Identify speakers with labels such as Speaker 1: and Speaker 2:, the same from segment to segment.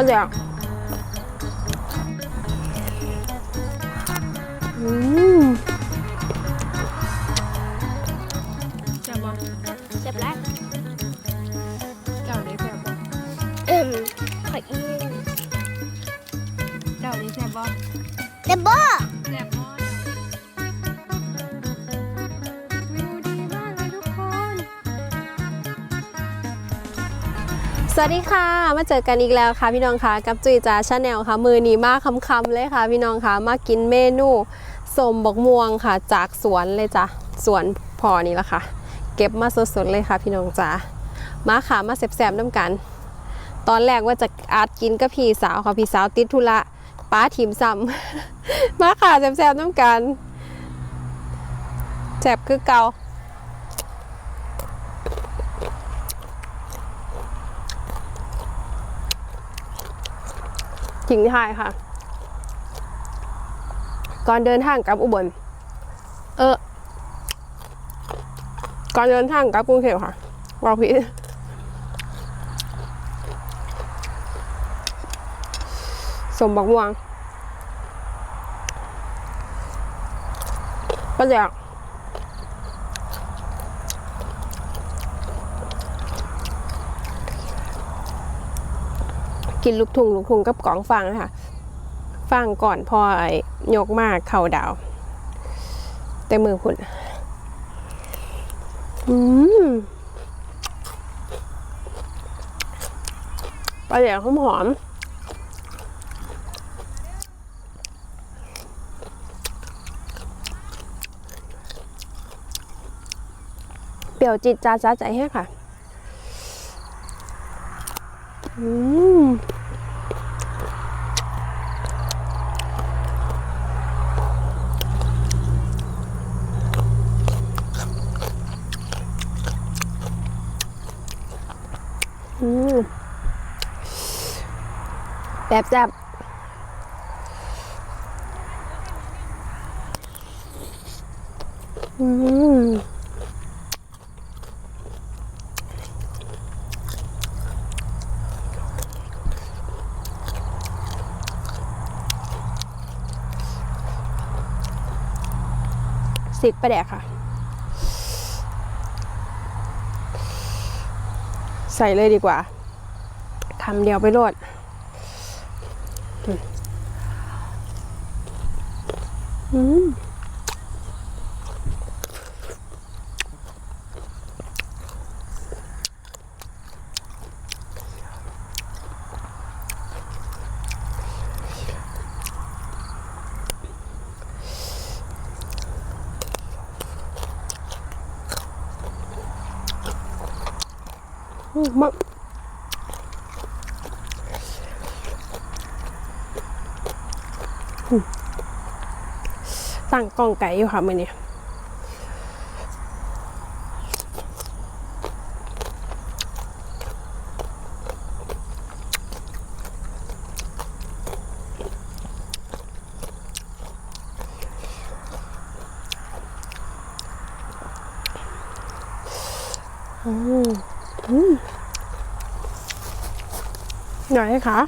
Speaker 1: ก็เดี๋ยวอืม
Speaker 2: จะบอก
Speaker 3: เสร็จแล้ว
Speaker 1: สวัสดีค่ะ มาเจอกันอีกแล้วค่ะพี่น้องค่ะกับจุยจ้าชาแนลค่ะ มือนี้มากคำๆเลยค่ะ พี่น้องค่ะมากินเมนูสมบกม่วงค่ะ จากสวนเลยจ้ะสวนพอนี่ละค่ะ เก็บมาสดๆเลยค่ะ พี่น้องจ้ามาค่ะมาแสบๆน้ำกัน ตอนแรกว่าจะอาดกินกับพี่สาวค่ะพี่สาวติดธุระป้าทีมซ้ำมาค่ะแสบๆน้ำกันแสบคือเกา ถิงท้ายค่ะ ก่อนเดินทางกลับอุบล เออ ก่อนเดินทางกลับกรุงเทพค่ะวาพิสมบักม่วงก็อยาก กินลูกทุ่งลูกทุ่งกับกลองฟังค่ะฟังก่อนพอไอ้ยกมากเข่าดาว แต่มือคุณอืมปลาแดกหอมหอมเปรี้ยวจิตจ้าจ้าใจแห้ค่ะ อืม แบบแซ่บอืมสิบประแดกค่ะ ใส่เลยดีกว่าคำเดียวไปโลดอืม มากตั้งกล้องไก่อยู่ค่ะมื่อนี้อืม อืมหนคะ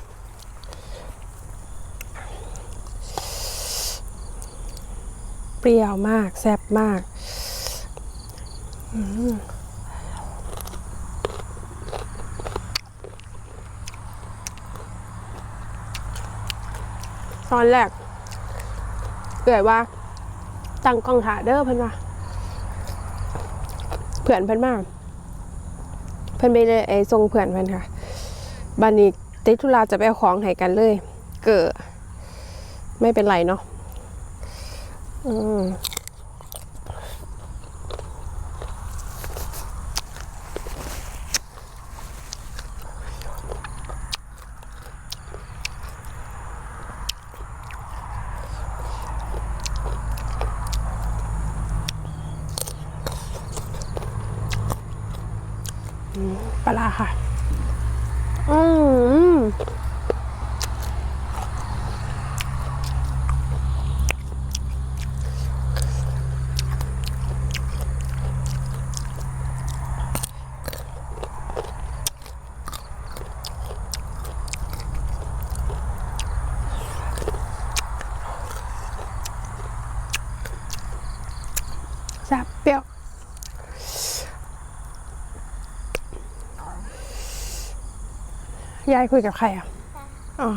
Speaker 1: เปรี้ยวมาก แซ่บมากอตอนแรกเกิดว่าตั้งกล้องถ่ายเด้อเพิ่อนว่าเพื่อนเพิ่อนมาก เพิ่นไปเลยไอ้ทรงเพื่อนเพิ่นค่ะบันนี้ติดธุลาจะไปเอาของให้กันเลย เกิดไม่เป็นไรเนาะ อืมอืมปลาร้าค่ะ อืม ต ยายคุยกับใครอะอ๋อ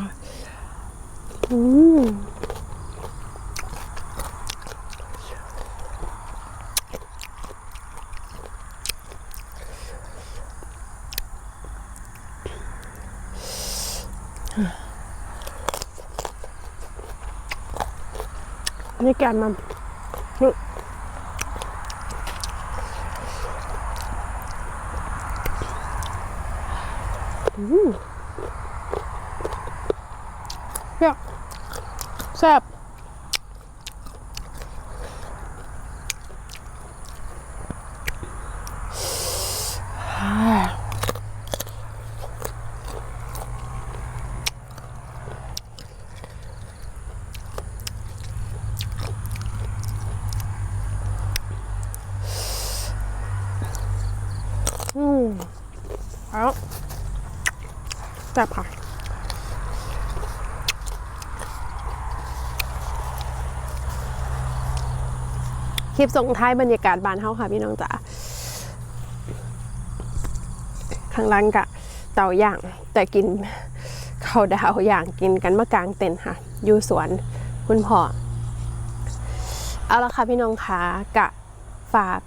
Speaker 1: อืมนี่แกนมันนี่เป รี้ยวแซ่บอืมเอาแซ่บค่ะ คลิปส่งท้ายบรรยากาศบานเฮาค่ะพี่น้องจ๋าข้างล่างกะเตาย่างแต่กินข้าวดาวอย่างกินกันมากลางเต็นค่ะ อยู่สวนคุณพ่อเอาละค่ะพี่น้องคะกะฝาก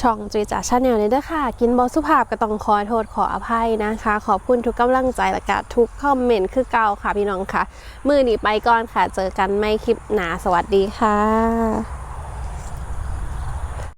Speaker 1: ช่องจุยจ่าชาแนลเลยด้อค่ะ กินบอสุภาพก็ต้องขอโทษขออภัยนะคะ ขอบคุณทุกกำลังใจและกะทุกคอมเมนต์คือเก่าค่ะพี่น้องค่ะ มือหนีไปก่อนค่ะ เจอกันไม่คลิปหนาสวัสดีค่ะ